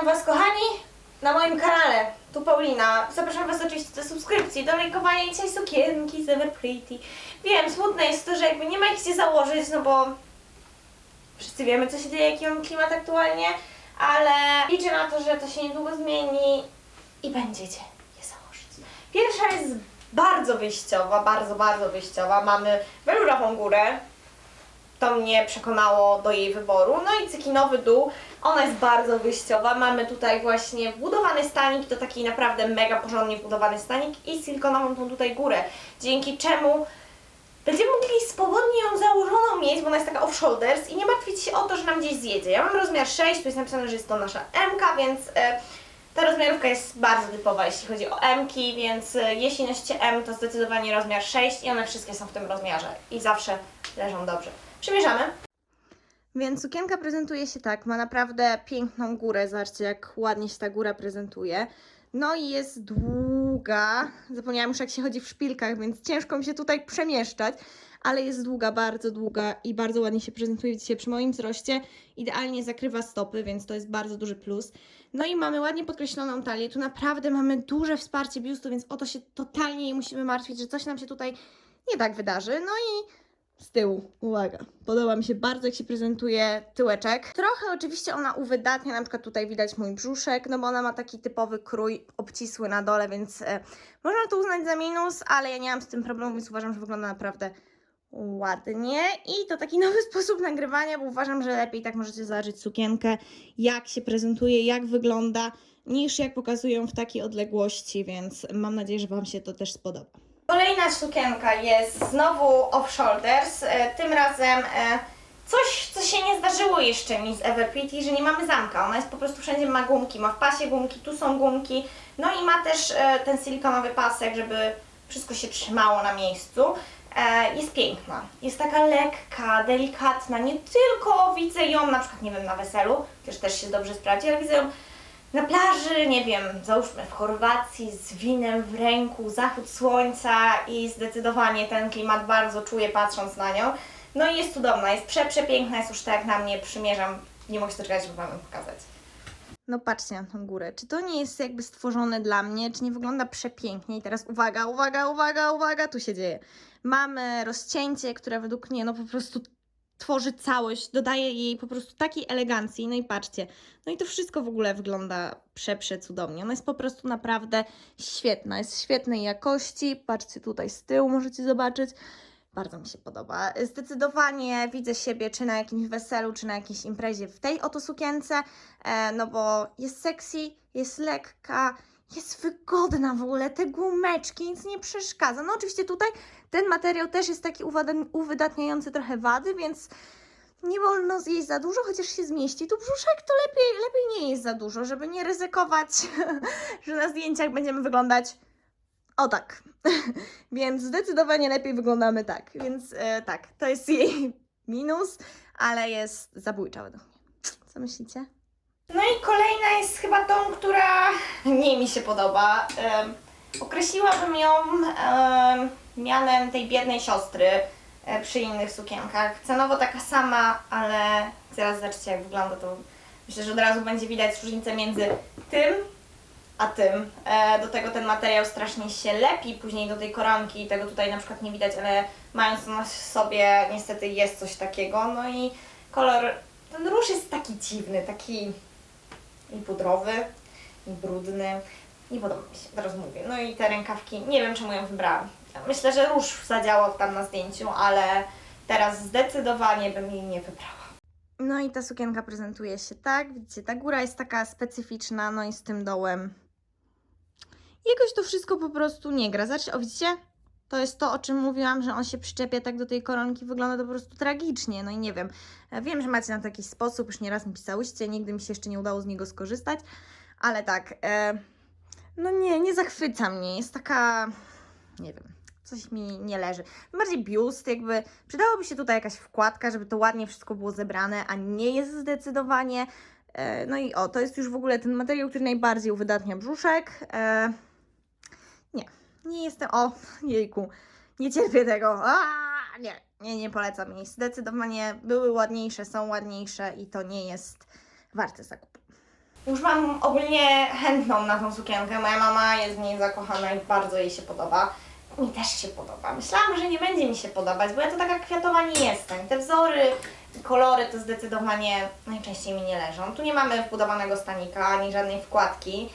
Witam Was kochani na moim kanale. Tu Paulina. Zapraszam Was oczywiście do subskrypcji, do lajkowania dzisiaj sukienki Ever Pretty. Wiem, smutne jest to, że jakby nie ma ich gdzie założyć, no bo wszyscy wiemy co się dzieje, jaki mam klimat aktualnie, ale liczę na to, że to się niedługo zmieni i będziecie je założyć. Pierwsza jest bardzo wyjściowa, bardzo, bardzo wyjściowa. Mamy welurową górę, to mnie przekonało do jej wyboru. No i cykinowy dół, ona jest bardzo wyjściowa. Mamy tutaj właśnie wbudowany stanik, to taki naprawdę mega porządnie wbudowany stanik i silikonową tą tutaj górę, dzięki czemu będziemy mogli swobodnie ją założoną mieć, bo ona jest taka off shoulders i nie martwić się o to, że nam gdzieś zjedzie. Ja mam rozmiar 6, tu jest napisane, że jest to nasza MK, więc e, ta rozmiarówka jest bardzo typowa, jeśli chodzi o M-ki, więc e, jeśli nosicie M, to zdecydowanie rozmiar 6 i one wszystkie są w tym rozmiarze i zawsze leżą dobrze. Przymierzamy. Więc sukienka prezentuje się tak, ma naprawdę piękną górę, zobaczcie jak ładnie się ta góra prezentuje. No i jest długa, zapomniałam już jak się chodzi w szpilkach, więc ciężko mi się tutaj przemieszczać, ale jest długa, bardzo długa i bardzo ładnie się prezentuje dzisiaj przy moim wzroście. Idealnie zakrywa stopy, więc to jest bardzo duży plus. No i mamy ładnie podkreśloną talię, tu naprawdę mamy duże wsparcie biustu, więc o to się totalnie nie musimy martwić, że coś nam się tutaj nie tak wydarzy. No i z tyłu. Uwaga, podoba mi się bardzo, jak się prezentuje tyłeczek. Trochę oczywiście ona uwydatnia, na przykład tutaj widać mój brzuszek, no bo ona ma taki typowy krój obcisły na dole, więc e, można to uznać za minus, ale ja nie mam z tym problemu, więc uważam, że wygląda naprawdę ładnie. I to taki nowy sposób nagrywania, bo uważam, że lepiej tak możecie założyć sukienkę, jak się prezentuje, jak wygląda, niż jak pokazują w takiej odległości, więc mam nadzieję, że Wam się to też spodoba. Kolejna sukienka jest znowu off shoulders. E, tym razem e, coś, co się nie zdarzyło jeszcze mi z Ever Pretty, że nie mamy zamka. Ona jest po prostu wszędzie ma gumki, ma w pasie gumki, tu są gumki. No i ma też e, ten silikonowy pasek, żeby wszystko się trzymało na miejscu. Jest piękna. Jest taka lekka, delikatna. Nie tylko widzę ją na przykład, nie wiem, na weselu, chociaż też się dobrze sprawdzi, ale widzę ją na plaży, nie wiem, załóżmy w Chorwacji z winem w ręku, zachód słońca i zdecydowanie ten klimat bardzo czuję patrząc na nią. No i jest cudowna, jest prze, przepiękna, jest już tak na mnie przymierzam. Nie mogę się doczekać, żeby Wam ją pokazać. No patrzcie na tą górę. Czy to nie jest jakby stworzone dla mnie? Czy nie wygląda przepięknie? I teraz uwaga, uwaga, uwaga, uwaga, tu się dzieje. Mamy rozcięcie, które według mnie no po prostu tworzy całość, dodaje jej po prostu takiej elegancji. No i patrzcie, no i to wszystko w ogóle wygląda prze, przecudownie. Ona jest po prostu naprawdę świetna, jest świetnej jakości. Patrzcie tutaj z tyłu, możecie zobaczyć. Bardzo mi się podoba. Zdecydowanie widzę siebie czy na jakimś weselu, czy na jakiejś imprezie w tej oto sukience, e, no bo jest sexy, jest lekka, jest wygodna w ogóle, te gumeczki, nic nie przeszkadza. No oczywiście tutaj ten materiał też jest taki uwydatniający trochę wady, więc nie wolno zjeść za dużo, chociaż się zmieści. Tu brzuszek to lepiej, lepiej nie jest za dużo, żeby nie ryzykować, że na zdjęciach będziemy wyglądać o tak. Więc zdecydowanie lepiej wyglądamy tak. Więc e, tak, to jest jej minus, ale jest zabójcza według mnie. Co myślicie? No i kolejna jest chyba tą, która mniej mi się podoba. Określiłabym ją em, mianem tej biednej siostry e, przy innych sukienkach. Cenowo taka sama, ale zaraz zobaczycie jak wygląda to. Myślę, że od razu będzie widać różnicę między tym a tym. E, do tego ten materiał strasznie się lepi później do tej koronki. Tego tutaj na przykład nie widać, ale mając to na sobie niestety jest coś takiego. No i kolor, ten róż jest taki dziwny, taki i pudrowy, i brudny. Nie podoba mi się, teraz mówię. No i te rękawki, nie wiem czemu ją wybrałam. Myślę, że róż zadziałał tam na zdjęciu, ale teraz zdecydowanie bym jej nie wybrała. No i ta sukienka prezentuje się tak, widzicie, ta góra jest taka specyficzna, no i z tym dołem jakoś to wszystko po prostu nie gra. Zobaczcie, o widzicie? To jest to, o czym mówiłam, że on się przyczepia tak do tej koronki, wygląda to po prostu tragicznie, no i nie wiem. Wiem, że macie na to jakiś sposób, już nieraz mi pisałyście, nigdy mi się jeszcze nie udało z niego skorzystać, ale tak, e, no nie, nie zachwyca mnie, jest taka, nie wiem, coś mi nie leży. Bardziej biust, jakby przydałoby się tutaj jakaś wkładka, żeby to ładnie wszystko było zebrane, a nie jest zdecydowanie. E, No i o, to jest już w ogóle ten materiał, który najbardziej uwydatnia brzuszek. E, Nie, nie jestem, o, jejku, nie cierpię tego. A, nie, nie, nie polecam jej. Zdecydowanie były ładniejsze, są ładniejsze i to nie jest warte zakupu. Już mam ogólnie chętną na tą sukienkę. Moja mama jest w niej zakochana i bardzo jej się podoba. Mi też się podoba. Myślałam, że nie będzie mi się podobać, bo ja to taka kwiatowa nie jestem. Te wzory, kolory to zdecydowanie najczęściej mi nie leżą. Tu nie mamy wbudowanego stanika ani żadnej wkładki.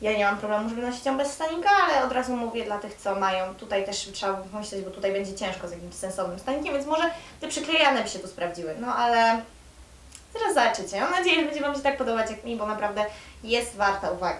Ja nie mam problemu, żeby nosić ją bez stanika, ale od razu mówię dla tych, co mają. Tutaj też trzeba pomyśleć, bo tutaj będzie ciężko z jakimś sensownym stanikiem, więc może te przyklejane by się tu sprawdziły. No ale zaraz zobaczycie. Mam nadzieję, że będzie Wam się tak podobać jak mi, bo naprawdę jest warta uwagi.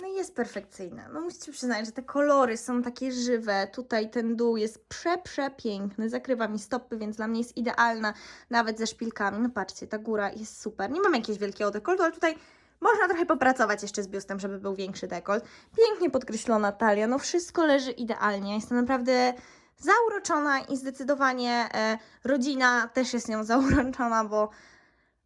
No i jest perfekcyjna. No musicie przyznać, że te kolory są takie żywe. Tutaj ten dół jest prze, przepiękny. Zakrywa mi stopy, więc dla mnie jest idealna, nawet ze szpilkami. No patrzcie, ta góra jest super. Nie mam jakiegoś wielkiego dekoltu, ale tutaj można trochę popracować jeszcze z biustem, żeby był większy dekolt. Pięknie podkreślona talia, no wszystko leży idealnie. Jestem naprawdę zauroczona i zdecydowanie e, rodzina też jest nią zauroczona, bo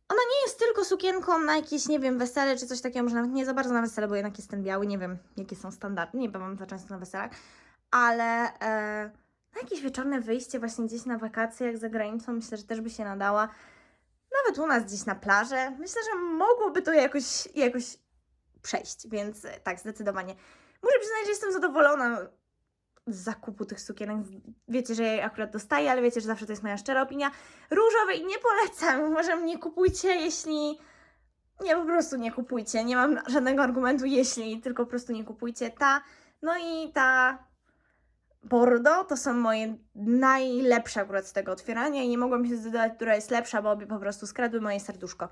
ona nie jest tylko sukienką na jakieś, nie wiem, wesele czy coś takiego, może nawet nie za bardzo na wesele, bo jednak jest ten biały, nie wiem jakie są standardy, nie bywam za często na weselach, ale e, na jakieś wieczorne wyjście właśnie gdzieś na wakacjach za granicą myślę, że też by się nadała. Nawet u nas gdzieś na plażę. Myślę, że mogłoby to jakoś, jakoś przejść, więc e, tak, zdecydowanie. Muszę przyznać, że jestem zadowolona z zakupu tych sukienek. Wiecie, że ja je akurat dostaję, ale wiecie, że zawsze to jest moja szczera opinia. Różowej nie polecam. Może nie kupujcie, jeśli... Nie, po prostu nie kupujcie. Nie mam żadnego argumentu, jeśli, tylko po prostu nie kupujcie. Ta, no i ta Bordeaux to są moje najlepsze akurat z tego otwierania i nie mogłam się zdecydować, która jest lepsza, bo obie po prostu skradły moje serduszko.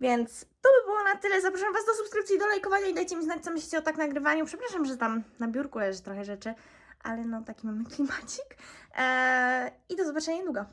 Więc to by było na tyle. Zapraszam Was do subskrypcji, do lajkowania i dajcie mi znać, co myślicie o tak nagrywaniu. Przepraszam, że tam na biurku leży trochę rzeczy, ale no taki mamy klimacik. Eee, I do zobaczenia niedługo.